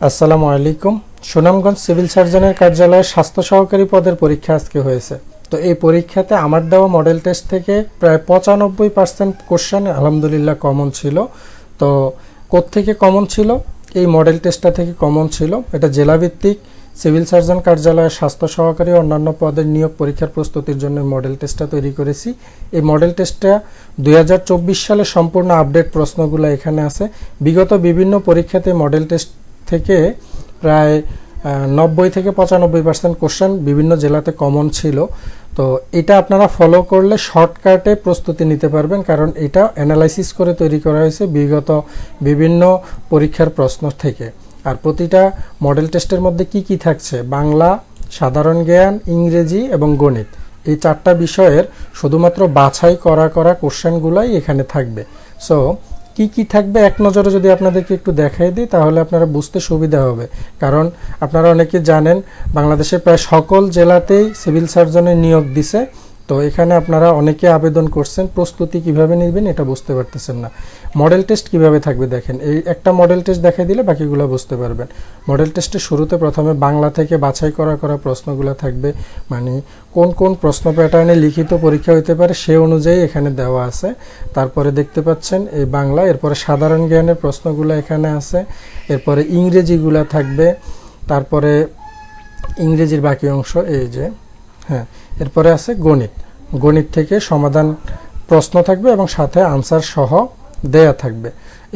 আসসালামু আলাইকুম। সুনামগঞ্জ সিভিল সার্জনের কার্যালয়ে স্বাস্থ্য সহকারী পদের পরীক্ষা আজকে হয়েছে। তো এই পরীক্ষাতে আমার দেওয়া মডেল টেস্ট থেকে প্রায় পঁচানব্বই পার্সেন্ট কোশ্চেন আলহামদুলিল্লাহ কমন ছিল। তো থেকে কমন ছিল? এই মডেল টেস্টটা থেকে কমন ছিল। এটা জেলাভিত্তিক সিভিল সার্জন কার্যালয়ে স্বাস্থ্য সহকারী অন্যান্য পদের নিয়োগ পরীক্ষার প্রস্তুতির জন্য মডেল টেস্টটা তৈরি করেছি। এই মডেল টেস্টটা দুই হাজার চব্বিশ সালে সম্পূর্ণ আপডেট প্রশ্নগুলো এখানে আছে। বিগত বিভিন্ন পরীক্ষাতে মডেল টেস্ট থেকে প্রায় নব্বই থেকে পঁচানব্বই পার্সেন্ট কোশ্চেন বিভিন্ন জেলাতে কমন ছিল। তো এটা আপনারা ফলো করলে শর্টকাটে প্রস্তুতি নিতে পারবেন, কারণ এটা অ্যানালাইসিস করে তৈরি করা হয়েছে বিগত বিভিন্ন পরীক্ষার প্রশ্ন থেকে। আর প্রতিটা মডেল টেস্টের মধ্যে কি কি থাকছে? বাংলা, সাধারণ জ্ঞান, ইংরেজি এবং গণিত। এই চারটা বিষয়ের শুধুমাত্র বাছাই করা করা কোশ্চেনগুলাই এখানে থাকবে। সো কি কি থাকবে এক নজরে যদি আপনাদেরকে একটু দেখাই দিই, তাহলে আপনারা বুঝতে সুবিধা হবে। কারণ আপনারা অনেকে জানেন, বাংলাদেশের প্রায় সকল জেলাতেই সিভিল সার্জনের নিয়োগ দিছে। তো এখানে আপনারা অনেকে আবেদন করছেন, প্রস্তুতি কীভাবে নেবেন এটা বুঝতে পারতেছেন না। মডেল টেস্ট কীভাবে থাকবে দেখেন, এই একটা মডেল টেস্ট দেখাই দিলে বাকিগুলো বুঝতে পারবেন। মডেল টেস্টের শুরুতে প্রথমে বাংলা থেকে বাছাই করা করা প্রশ্নগুলো থাকবে মানে কোন কোন প্রশ্ন প্যাটার্নে লিখিত পরীক্ষা হতে পারে সে অনুযায়ী এখানে দেওয়া আছে। তারপরে দেখতে পাচ্ছেন এই বাংলা, এরপরে সাধারণ জ্ঞানের প্রশ্নগুলো এখানে আছে, এরপরে ইংরেজিগুলো থাকবে, তারপরে ইংরেজির বাকি অংশ এই যে হ্যাঁ এরপরে আছে গণিত। গণিত থেকে সমাধান প্রশ্ন থাকবে এবং সাথে আনসার সহ দেয়া থাকবে।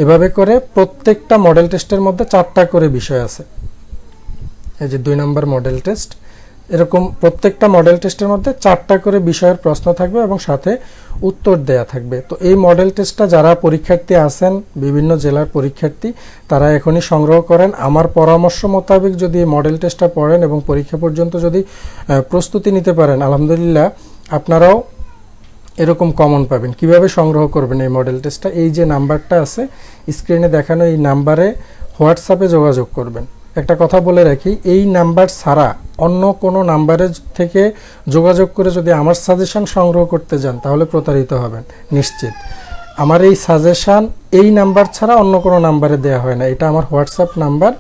এভাবে করে প্রত্যেকটা মডেল টেস্টের মধ্যে চারটা করে বিষয় আছে। এই যে দুই নম্বর মডেল টেস্ট এরকম প্রত্যেকটা মডেল টেস্টের মধ্যে চারটা করে বিষয়ের প্রশ্ন থাকবে এবং সাথে উত্তর দেয়া থাকবে। তো এই মডেল টেস্টটা যারা পরীক্ষার্থী আছেন, বিভিন্ন জেলার পরীক্ষার্থী, তারা এখনই সংগ্রহ করেন। আমার পরামর্শ মোতাবেক যদি এই মডেল টেস্টটা পড়েন এবং পরীক্ষা পর্যন্ত যদি প্রস্তুতি নিতে পারেন, আলহামদুলিল্লাহ আপনারাও এরকম কমন পাবেন। কীভাবে সংগ্রহ করবেন এই মডেল টেস্টটা এই যে নাম্বারটা আছে স্ক্রিনে দেখানো এই নাম্বারে হোয়াটসঅ্যাপে যোগাযোগ করবেন। একটা কথা বলে রাখি, এই নাম্বার ছাড়া অন্য কোনো নাম্বারের থেকে যোগাযোগ করে যদি আমার সাজেশন সংগ্রহ করতে যান, তাহলে প্রতারিত হবেন, নিশ্চিত। আমার এই সাজেশান এই নাম্বার ছাড়া অন্য কোনো নাম্বারে দেওয়া হয় না। এটা আমার হোয়াটসঅ্যাপ নাম্বার।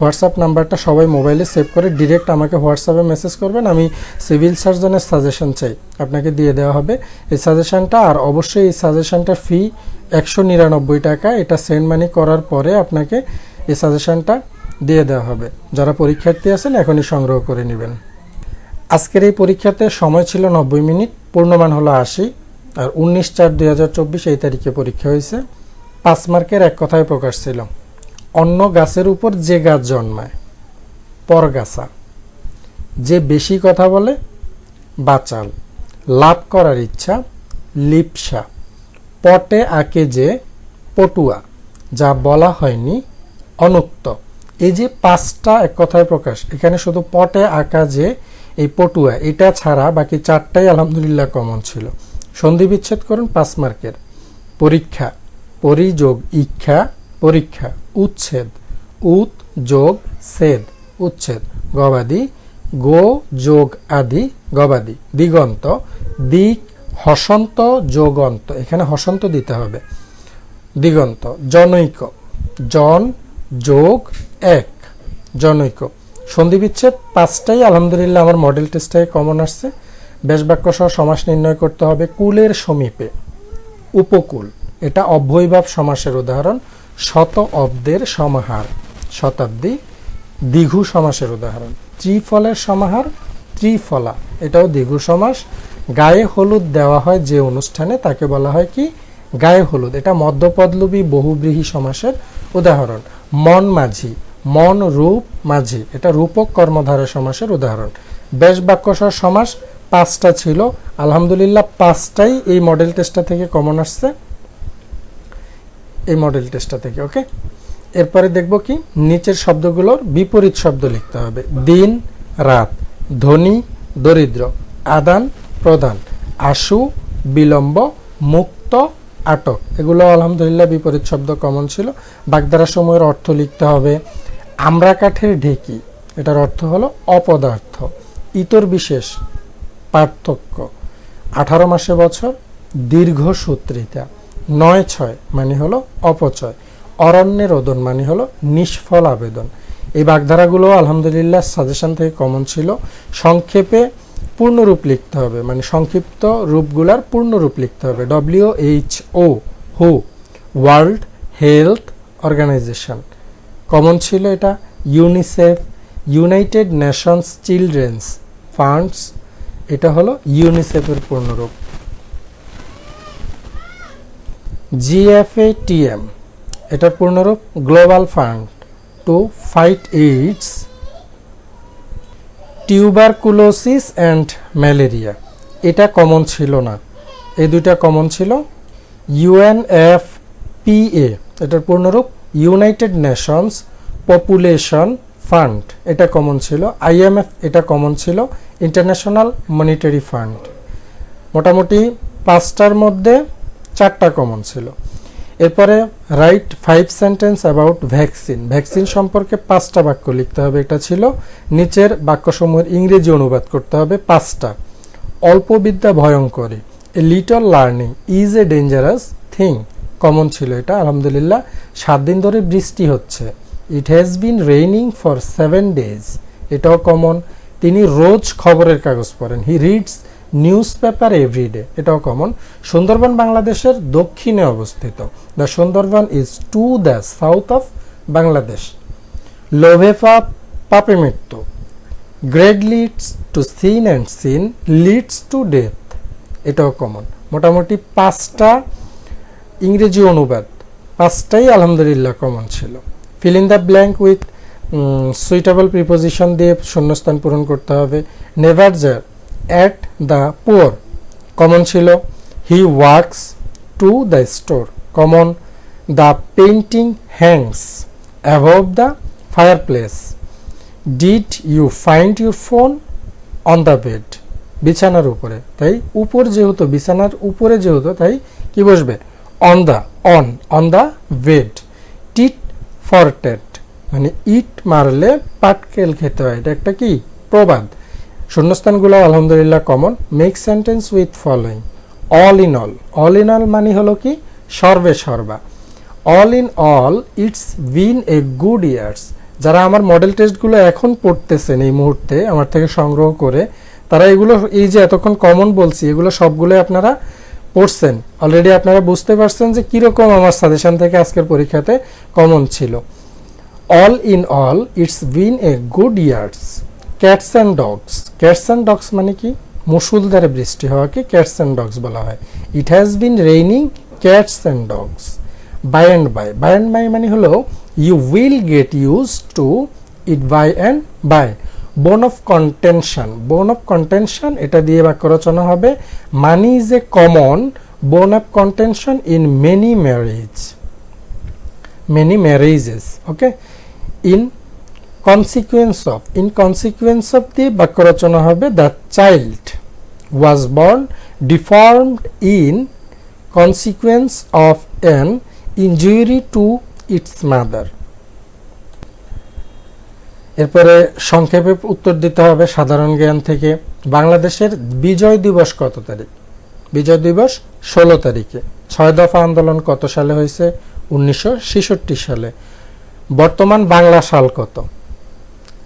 হোয়াটসঅ্যাপ নাম্বারটা সবাই মোবাইলে সেভ করে ডিরেক্ট আমাকে হোয়াটসঅ্যাপে মেসেজ করবেন। আমি সিভিল সার্জনের সাজেশন চাই, আপনাকে দিয়ে দেওয়া হবে। এই সাজেশনটা আর অবশ্যই এই সাজেশনটার ফি একশো নিরানব্বই টাকা। এটা সেন্ড মানি করার পরে আপনাকে এই সাজেশনটা দিয়ে দেওয়া হবে। যারা পরীক্ষার্থী আছেন, এখনই সংগ্রহ করে নেবেন। আজকের এই পরীক্ষাতে সময় ছিল নব্বই মিনিট, পূর্ণমান হলো আশি, আর উনিশ চার দুই হাজার চব্বিশ এই তারিখে পরীক্ষা হয়েছে। পাঁচ মার্কের এক কথায় প্রকাশ ছিল, অন্য গাছের উপর যে গাছ জন্মায়, পরগাছা। যে বেশি কথা বলে, বাচাল। লাভ করার ইচ্ছা, লিপসা। পটে আঁকে যে পটুয়া, যা বলা হয়নি, অনুক্ত। এই যে পাঁচটা এক কথায় প্রকাশ, এখানে শুধু পটে আঁকা যে এই পটুয়া, এটা ছাড়া বাকি চারটাই আলহামদুলিল্লাহ কমন ছিল। সন্ধি বিচ্ছেদ করুন, পাঁচ মার্কের। পরীক্ষা, পরিযোগ ইচ্ছা পরীক্ষা, উচ্ছেদ, উত, যোগ, সেদ, উচ্ছেদ, গবাদি, গো, যোগ আদি, গবাদি, দিগন্ত, দিক, হসন্ত, যোগন্ত, এখানে হসন্ত দিতে হবে। দিগন্ত, জনৈক, জন যোগ এক, জনৈক। সন্ধি বিচ্ছেদ পাঁচটাই আলহামদুলিল্লাহ আমার মডেল টেস্টটাই কমন আসছে। বেশ বাক্য সহ সমাস নির্ণয় করতে হবে কুলের সমীপে। উপকূল, এটা অব্যয়ভাব সমাসের উদাহরণ। শত অব্দের সমাহার, শতাব্দী দ্বিঘু সমাসের উদাহরণ। ত্রিফলের সমাহার, ত্রিফলা, এটাও দ্বিঘু সমাস। গায়ে হলুদ দেওয়া হয় যে অনুষ্ঠানে, তাকে বলা হয় কি? গায়ে হলুদ। এটা মধ্যপদলবী বহুব্রীহী সমাসের উদাহরণ। মন মাঝি, মন রূপ মাঝি, এটা রূপক কর্মধারা সমাসের উদাহরণ। বেশ বাক্যসর সমাস পাঁচটা ছিল। আলহামদুলিল্লাহ পাঁচটাই এই মডেল টেস্টটা থেকে কমন আসছে। এই মডেল টেস্টটা থেকে ওকে এরপরে দেখব কি? নিচের শব্দগুলোর বিপরীত শব্দ লিখতে হবে। দিন, রাত, ধনী, দরিদ্র আদান প্রদান আশু, বিলম্ব, মুক্ত আটক। এগুলো আলহামদুলিল্লাহ বিপরীত শব্দ কমন ছিল। বাগদারা সময়ের অর্থ লিখতে হবে আমরা কাঠের ঢেকি। এটার অর্থ হলো অপদার্থ। ইতর বিশেষ, পার্থক্য। আঠারো মাসে বছর, দীর্ঘ সূত্রিতা। নয় ছয় মানে হলো অপচয়। অরণ্যের ওদন মানে হলো নিষ্ফল আবেদন। এই বাগধারাগুলো আলহামদুলিল্লাহ সাজেশন থেকে কমন ছিল। সংক্ষেপে পূর্ণরূপ লিখতে হবে মানে সংক্ষিপ্ত রূপগুলার পূর্ণরূপ লিখতে হবে। W H O who World Health Organization common ছিল এটা UNICEF United Nations Children's Funds এটা হলো ইউনিসেফের পূর্ণরূপ। জিএফএটিএম এটার পূর্ণরূপ Global Fund to fight AIDS tuberculosis and malaria এটা কমন ছিল না। এই দুইটা কমন ছিল। ইউএনএফপিএ এটার পূর্ণরূপ ইউনাইটেড নেশনস পপুলেশন ফান্ড এটা কমন ছিল। আইএমএফ এটা কমন ছিল। ইন্টারন্যাশনাল মনিটারি ফান্ড মোটামুটি পাঁচটার মধ্যে চারটা কমন ছিল। এরপরে write five sentence about vaccine vaccine সম্পর্কে পাঁচটা বাক্য লিখতে হবে, এটা ছিল। নিচের বাক্যসমূহের ইংরেজি অনুবাদ করতে হবে, পাঁচটা। অল্প বিদ্যা ভয়ঙ্করী। A little learning is a dangerous thing common ছিল এটা, আলহামদুলিল্লাহ। সাত দিন ধরে বৃষ্টি হচ্ছে। It has been raining for seven days এটাও কমন তিনি রোজ খবরের কাগজ পড়েন। He reads newspaper everyday, এটাও কমন সুন্দরবন বাংলাদেশের দক্ষিণে অবস্থিত। The Sundarban is to the south of Bangladesh লোভেফা পাপে মৃত্যু। Greed leads to sin and sin leads to death এটাও কমন মোটামুটি পাঁচটা ইংরেজি অনুবাদ, পাঁচটাই আলহামদুলিল্লাহ কমন ছিল। Fill in the blank with suitable preposition দিয়ে শূন্যস্থান পূরণ করতে হবে। Never jeer at the poor common ছিল he works to the store common the painting hangs above the fireplace did you find your phone on the bed বিছানার উপরে। তাই উপর যেহেতু, বিছানার উপরে যেহেতু, তাই কি বসবে? On the on on the bed tit for tat মানে ইট মারলে পাটকেল খেতে হয়। এটা একটা কি? প্রবাদ। শূন্যস্থানগুলো আলহামদুলিল্লাহ common make sentence with following all in all all in all মানে হলো কি? সর্বে সর্বা। All in all it's been a good years যারা আমার মডেল টেস্টগুলো এখন পড়তেছেন এই মুহূর্তে, আমার থেকে সংগ্রহ করে, তারা এগুলো এই যে এতক্ষণ কমন বলছি, এগুলো সবগুলো আপনারা পড়ছেন। অলরেডি আপনারা বুঝতে পারছেন যে কীরকম আমার সাজেশন থেকে আজকের পরীক্ষাতে কমন ছিল। All in all it's been a good years cats and dogs cats and dogs মানে কি? মুসুলধারে বৃষ্টি হওয়াকে ক্যাটস অ্যান্ড ডগস বলা হয়। It has been raining cats and dogs by and by by and by মানে হলো you will get use to it by and by bone of contention bone of contention এটা দিয়ে বাক্য রচনা হবে। Money is a common bone of contention in many marriage many marriages okay in consequence of in consequence of দিয়ে বাক্য রচনা হবে the child was born deformed in consequence of an injury to its mother এরপরে সংক্ষেপে উত্তর দিতে হবে সাধারণ জ্ঞান থেকে। বাংলাদেশের বিজয় দিবস কত তারিখ? বিজয় দিবস ষোলো তারিখে। ছয় দফা আন্দোলন কত সালে হয়েছে? উনিশশো ছেষট্টি সালে। বর্তমান বাংলা সাল কত?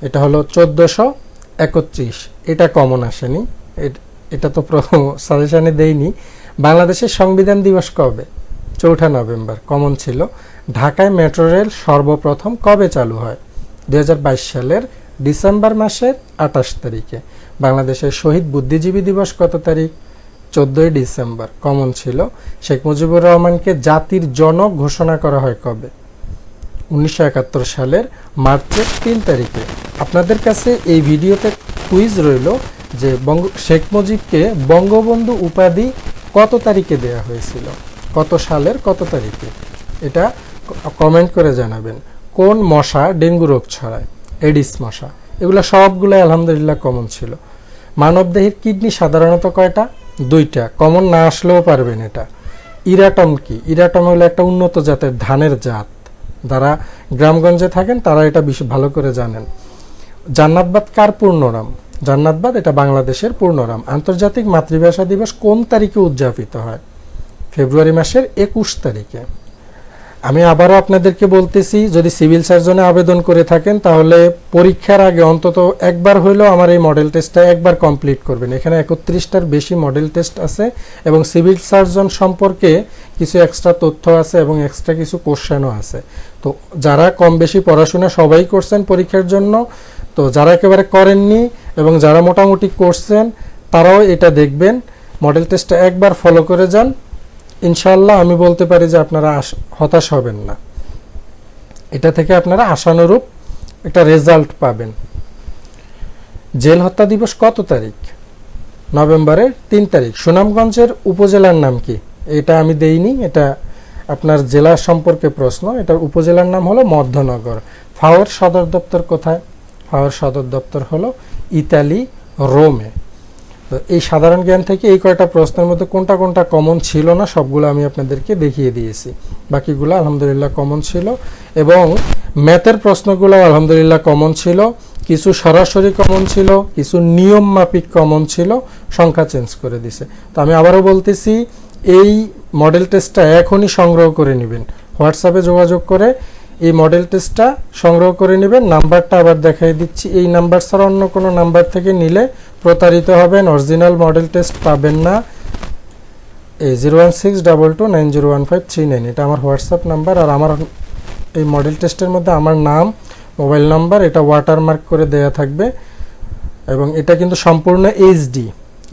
এটা হলো চোদ্দোশো একত্রিশ। এটা কমন আসেনি। এট- তো সাজেশনে দেইনি। বাংলাদেশের সংবিধান দিবস কবে? চৌঠা নভেম্বর। কমন ছিল। ঢাকায় মেট্রো রেল সর্বপ্রথম কবে চালু হয়? দু হাজার বাইশ সালের ডিসেম্বর মাসের আঠাশ তারিখে। বাংলাদেশের শহীদ বুদ্ধিজীবী দিবস কত তারিখ? চোদ্দই ডিসেম্বর। কমন ছিল। শেখ মুজিবুর রহমানকে জাতির জনক ঘোষণা করা হয় কবে? উনিশশো একাত্তর সালের মার্চের তিন তারিখে। আপনাদের কাছে এই ভিডিওতে কুইজ রইল যে বঙ্গ, শেখ মুজিবকে বঙ্গবন্ধু উপাধি কত তারিখে দেয়া হয়েছিল? কত সালের কত তারিখে? এটা কমেন্ট করে জানাবেন। কোন মশা ডেঙ্গু রোগ ছড়ায়? এডিস মশা। এগুলো সবগুলো আলহামদুলিল্লাহ কমন ছিল। মানবদেহের কিডনি সাধারণত কয়টা? দুইটা। কমন না আসলেও পারবেন এটা। ইরাটম কি? ইরাটম হলো একটা উন্নত জাতের ধানের জাত। যারা গ্রামগঞ্জে থাকেন, তারা এটা বেশি ভালো করে জানেন। জান্নাতবাদ কার পূর্ণরাম জান্নাতবাদ এটা বাংলাদেশের পূর্ণরাম আন্তর্জাতিক মাতৃভাষা দিবস কোন তারিখে উদযাপিত হয়? ফেব্রুয়ারি মাসের একুশ তারিখে। আমি আবারও আপনাদেরকে বলতেছি, যদি সিভিল সার্জনে আবেদন করে থাকেন, তাহলে পরীক্ষার আগে অন্তত একবার হইলেও আমার এই মডেল টেস্টটা একবার কমপ্লিট করবেন। এখানে একত্রিশটার বেশি মডেল টেস্ট আছে এবং সিভিল সার্জন সম্পর্কে কিছু এক্সট্রা তথ্য আছে এবং এক্সট্রা কিছু কোশ্চেনও আছে। তো যারা কম বেশি পড়াশোনা সবাই করছেন পরীক্ষার জন্য, তো যারা একেবারে করেননি এবং যারা মোটামুটি করছেন, তারাও এটা দেখবেন। মডেল টেস্টটা একবার ফলো করে যান। ইনশাল্লাহ আমি বলতে পারি যে আপনারা হতাশ হবেন না। এটা থেকে আপনারা আশানুরূপ একটা রেজাল্ট পাবেন। জেল হত্যা দিবস কত তারিখ? নভেম্বরের তিন তারিখ। সুনামগঞ্জের উপজেলার নাম কি? এটা আমি দেইনি, এটা আপনার জেলা সম্পর্কে প্রশ্ন, এটার উপজেলার নাম হলো মধ্যনগর। ফাওয়ার সদর দপ্তর কোথায়? ফাওয়ার সদর দপ্তর হলো ইতালি, রোমে। তো এই সাধারণ জ্ঞান থেকে এই কয়টা প্রশ্নের মধ্যে কোনটা কোনটা কমন ছিল না, সবগুলো আমি আপনাদেরকে দেখিয়ে দিয়েছি। বাকিগুলো আলহামদুলিল্লাহ কমন ছিল এবং ম্যাথের প্রশ্নগুলো আলহামদুলিল্লাহ কমন ছিল। কিছু সরাসরি কমন ছিল, কিছু নিয়ম মাফিক কমন ছিল, সংখ্যা চেঞ্জ করে দিছে। তো আমি আবারও বলতেছি এই মডেল টেস্টটা এখনই সংগ্রহ করে নেবেন। হোয়াটসঅ্যাপে যোগাযোগ করে এই মডেল টেস্টটা সংগ্রহ করে নেবেন। নাম্বারটা আবার দেখাই দিচ্ছি। এই নাম্বার ছাড়া অন্য কোনো নাম্বার থেকে নিলে প্রতারিত হবেন অরিজিনাল মডেল টেস্ট পাবেন না। এই zero one six double two nine zero one five three nine এটা আমার হোয়াটসঅ্যাপ নাম্বার আর আমার এই মডেল টেস্টের মধ্যে আমার নাম মোবাইল নাম্বার এটা ওয়াটারমার্ক করে দেয়া থাকবে। এবং এটা কিন্তু সম্পূর্ণ এইচডি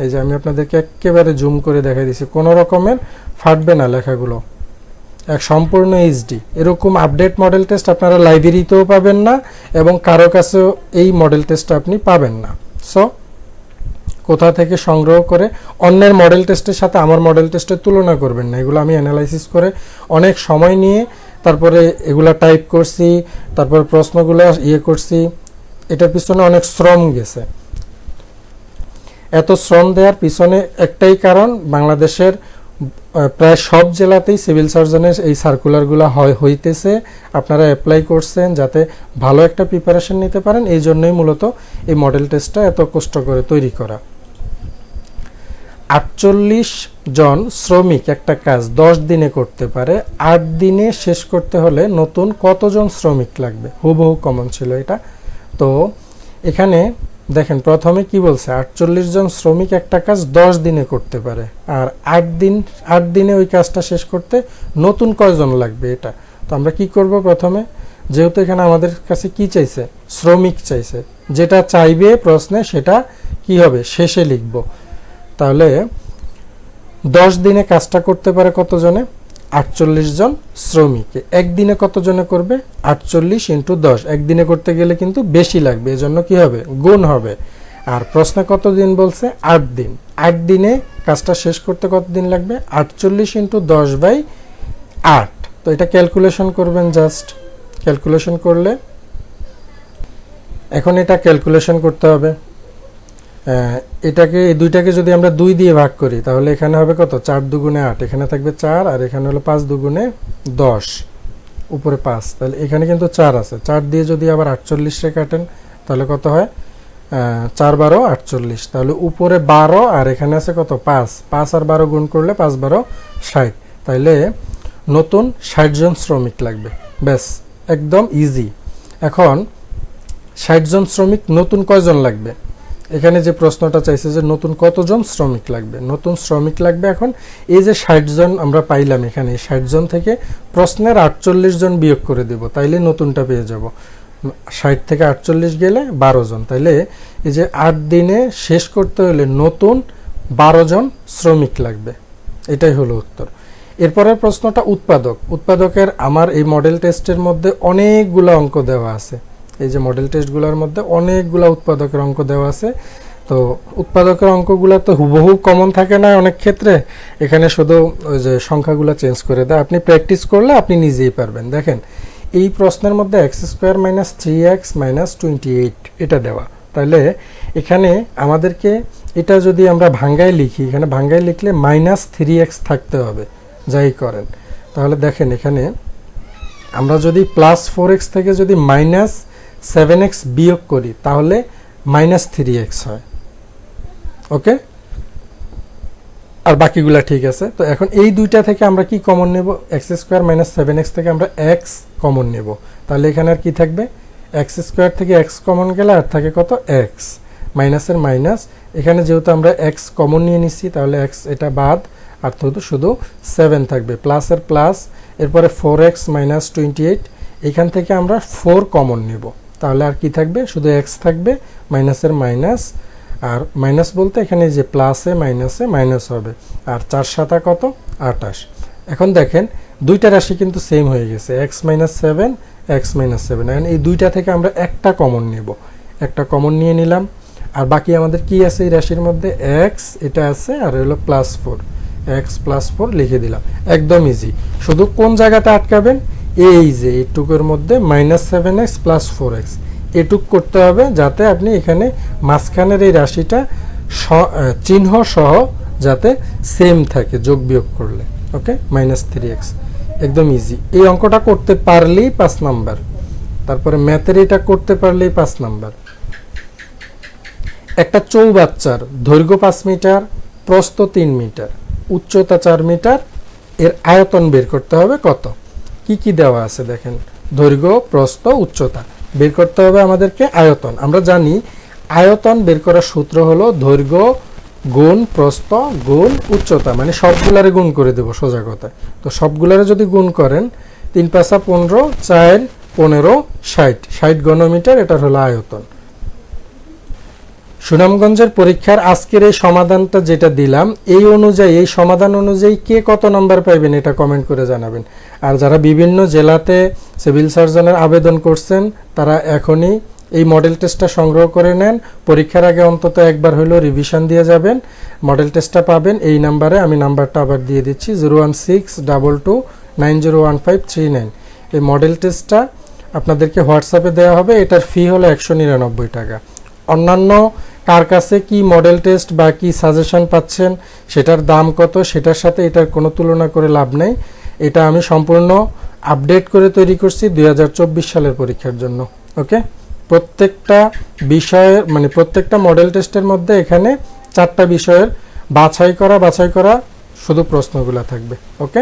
এই যে আমি আপনাদেরকে একেবারে জুম করে দেখাই দিছি। কোনো রকমের ফাটবে না লেখাগুলো। এক সম্পূর্ণ এইচডি এরকম আপডেট মডেল টেস্ট আপনারা লাইব্রেরিতেও পাবেন না এবং কারও কাছেও এই মডেল টেস্ট আপনি পাবেন না। সো কোথা থেকে সংগ্রহ করে অন্যের মডেল টেস্টের সাথে আমার মডেল টেস্টের তুলনা করবেন না। এগুলো আমি অ্যানালাইসিস করে অনেক সময় নিয়ে তারপরে এগুলো টাইপ করছি, তারপর প্রশ্নগুলো ইয়ে করছি। এটার পিছনে অনেক শ্রম গেছে। এত শ্রম দেওয়ার পিছনে একটাই কারণ, বাংলাদেশের প্রায় সব জেলাতেই সিভিল সার্জনের এই সার্কুলারগুলো হয়, হইতেছে। আপনারা অ্যাপ্লাই করছেন যাতে ভালো একটা প্রিপারেশন নিতে পারেন, এই জন্যই মূলত এই মডেল টেস্টটা এত কষ্ট করে তৈরি করা। আটচল্লিশ জন শ্রমিক একটা কাজ দশ দিনে করতে পারে, আট দিনে শেষ করতে হলে নতুন কতজন শ্রমিক লাগবে? হুবহু কমন ছিল এটা। তো এখানে দেখেন, প্রথমে কি বলছে, আটচল্লিশ জন শ্রমিক একটা কাজ দশ দিনে করতে পারে। আর আট দিন, আট দিনে ওই কাজটা শেষ করতে নতুন কয়জন লাগবে এটা? তো আমরা কি করব প্রথমে? যেহেতু এখানে আমাদের কাছে কি চাইছে? শ্রমিক চাইছে। যেটা চাইবে প্রশ্নে সেটা কি হবে? শেষে লিখব। তাহলে দশ দিনে কাজটা করতে পারে কতজনে? আটচল্লিশ জন শ্রমিক একদিনে কতজনে করবে? আটচল্লিশ ইন্টু দশ। একদিনে করতে গেলে কিন্তু বেশি লাগবে, এজন্য কি হবে? গুণ হবে। আর প্রশ্নে কত দিন বলছে? আট দিন। আট দিনে কাজটা শেষ করতে কত দিন লাগবে? আটচল্লিশ ইন্টু দশ বাই আট। তো এটা ক্যালকুলেশন করবেন জাস্ট। ক্যালকুলেশন করলে এখন এটা ক্যালকুলেশন করতে হবে। এটাকে, এই দুইটাকে যদি আমরা দুই দিয়ে ভাগ করি, তাহলে এখানে হবে কত? চার দুগুণে আট। এখানে থাকবে চার, আর এখানে হলো পাঁচ দুগুণে দশ। উপরে পাঁচ। তাহলে এখানে কিন্তু চার আছে। চার দিয়ে যদি আবার আটচল্লিশে কাটেন, তাহলে কত হয়? চার বারো, আটচল্লিশ। তাহলে উপরে বারো, আর এখানে আছে কত? পাঁচ। পাঁচ আর বারো গুণ করলে পাঁচ বারো ষাট। তাইলে নতুন ষাট জন শ্রমিক লাগবে। ব্যাস, একদম ইজি এখন ষাট জন শ্রমিক নতুন কয়জন লাগবে? এখানে যে প্রশ্নটা চাইছে যে নতুন কতজন শ্রমিক লাগবে? নতুন শ্রমিক লাগবে এখন? এই যে ষাট জন আমরা পাইলাম এখানে, ষাট জন থেকে প্রশ্নের আটচল্লিশ জন বিয়োগ করে দেব, তাইলে নতুনটা পেয়ে যাব। ষাট থেকে আটচল্লিশ গেলে বারো জন, তাইলে এই যে আট দিনে শেষ করতে হলে নতুন বারো জন শ্রমিক লাগবে। এটাই হলো উত্তর। এরপরের প্রশ্নটা উৎপাদক। উৎপাদকের আমার এই মডেল টেস্টের মধ্যে অনেকগুলো অঙ্ক দেওয়া আছে। এই যে মডেল টেস্টগুলোর মধ্যে অনেকগুলো উৎপাদকের অঙ্ক দেওয়া আছে। তো উৎপাদকের অঙ্কগুলো তো হুবহু কমন থাকে না অনেক ক্ষেত্রে। এখানে শুধু ওই যে সংখ্যাগুলো চেঞ্জ করে দেয়। আপনি প্র্যাকটিস করলে আপনি নিজেই পারবেন। দেখেন, এই প্রশ্নের মধ্যে X square minus three X minus twenty eight এটা দেওয়া। তাহলে এখানে আমাদেরকে এটা যদি আমরা ভাঙ্গায় লিখি, এখানে ভাঙ্গায় লিখলে মাইনাস থ্রি এক্স থাকতে হবে। যাই করেন। তাহলে দেখেন এখানে আমরা যদি প্লাস ফোর এক্স থেকে যদি মাইনাস সেভেন এক্স বিয়োগ করি, তাহলে মাইনাস থ্রি এক্স হয়। ওকে আর বাকিগুলা ঠিক আছে। তো এখন এই দুইটা থেকে আমরা কি কমন নেব? X square minus seven X থেকে আমরা এক্স কমন নেব। তাহলে এখানে আর কি থাকবে? এক্স স্কোয়ার থেকে এক্স কমন গেলে আর থাকে কত? এক্স মাইনাসের মাইনাস এখানে যেহেতু আমরা এক্স কমন নিয়ে নিচ্ছি তাহলে এক্স এটা বাদ। আর তো শুধু সেভেন থাকবে প্লাসের প্লাস এরপরে four X minus twenty eight এখান থেকে আমরা ফোর কমন নেব। তাহলে আর কি থাকবে? শুধু এক্স থাকবে মাইনাসের মাইনাস আর মাইনাস বলতে এখানে যে প্লাসে মাইনাসে মাইনাস হবে। আর চার সাতা কত? আটাশ। এখন দেখেন, দুইটা রাশি কিন্তু সেম হয়ে গেছে। X minus seven X minus seven এখন এই দুইটা থেকে আমরা একটা কমন নেব। একটা কমন নিয়ে নিলাম। আর বাকি আমাদের কি আছে এই রাশির মধ্যে? এক্স এটা আছে, আর হলো plus four X plus four লিখে দিলাম। একদম ইজি শুধু কোন জায়গাতে আটকাবেন? এই যে এইটুকুর মধ্যে minus seven X plus four X এটুক করতে হবে যাতে আপনি এখানে মাঝখানের এই রাশিটা চিহ্ন সহ যাতে সেম থাকে যোগ বিয়োগ করলে ওকে মাইনাস থ্রি এক্স একদম ইজি এই অঙ্কটা করতে পারলেই পাঁচ নাম্বার। তারপরে ম্যাথের এটা করতে পারলেই পাঁচ নাম্বার। একটা চৌবাচ্চার দৈর্ঘ্য পাঁচ মিটার, প্রস্থ তিন মিটার, উচ্চতা চার মিটার, এর আয়তন বের করতে হবে কত? কি কি দেওয়া আছে দেখেন? দৈর্ঘ্য, প্রস্থ, উচ্চতা। বের করতে হবে আমাদেরকে আয়তন। আমরা জানি আয়তন বের করার সূত্র হলো দৈর্ঘ্য গুণ প্রস্থ গুণ উচ্চতা। মানে সবগুলারে গুণ করে দেব সোজা কথায়। তো সবগুলারে যদি গুণ করেন, তিন পাঁচা পনেরো, চার পনেরো, ষাট। ষাট ঘনমিটার, এটার হলো আয়তন। সুনামগঞ্জের পরীক্ষার আজকের এই সমাধানটা যেটা দিলাম, এই অনুযায়ী, এই সমাধান অনুযায়ী কে কত নম্বর পাইবেন এটা কমেন্ট করে জানাবেন। আর যারা বিভিন্ন জেলাতে সিভিল সার্জনের আবেদন করছেন, তারা এখনই এই মডেল টেস্টটা সংগ্রহ করে নেন। পরীক্ষার আগে অন্তত একবার হলেও রিভিশন দিয়ে যাবেন। মডেল টেস্টটা পাবেন, এই নাম্বারে আমি নাম্বারটা আবার দিয়ে দিচ্ছি zero one six double two nine zero one five three nine এই মডেল টেস্টটা আপনাদেরকে হোয়াটসঅ্যাপে দেওয়া হবে, এটার ফি হলো একশো নিরানব্বই টাকা। অন্যান্য কার কাছে কি মডেল টেস্ট বা কি সাজেশন পাচ্ছেন, সেটার দাম কত, সেটার সাথে এটার কোনো তুলনা করে লাভ নেই। এটা আমি সম্পূর্ণ আপডেট করে তৈরি করছি দু হাজার চব্বিশ সালের পরীক্ষার জন্য ওকে প্রত্যেকটা বিষয়ের মানে প্রত্যেকটা মডেল টেস্টের মধ্যে এখানে চারটা বিষয়ের বাছাই করা বাছাই করা শুধু প্রশ্নগুলো থাকবে ওকে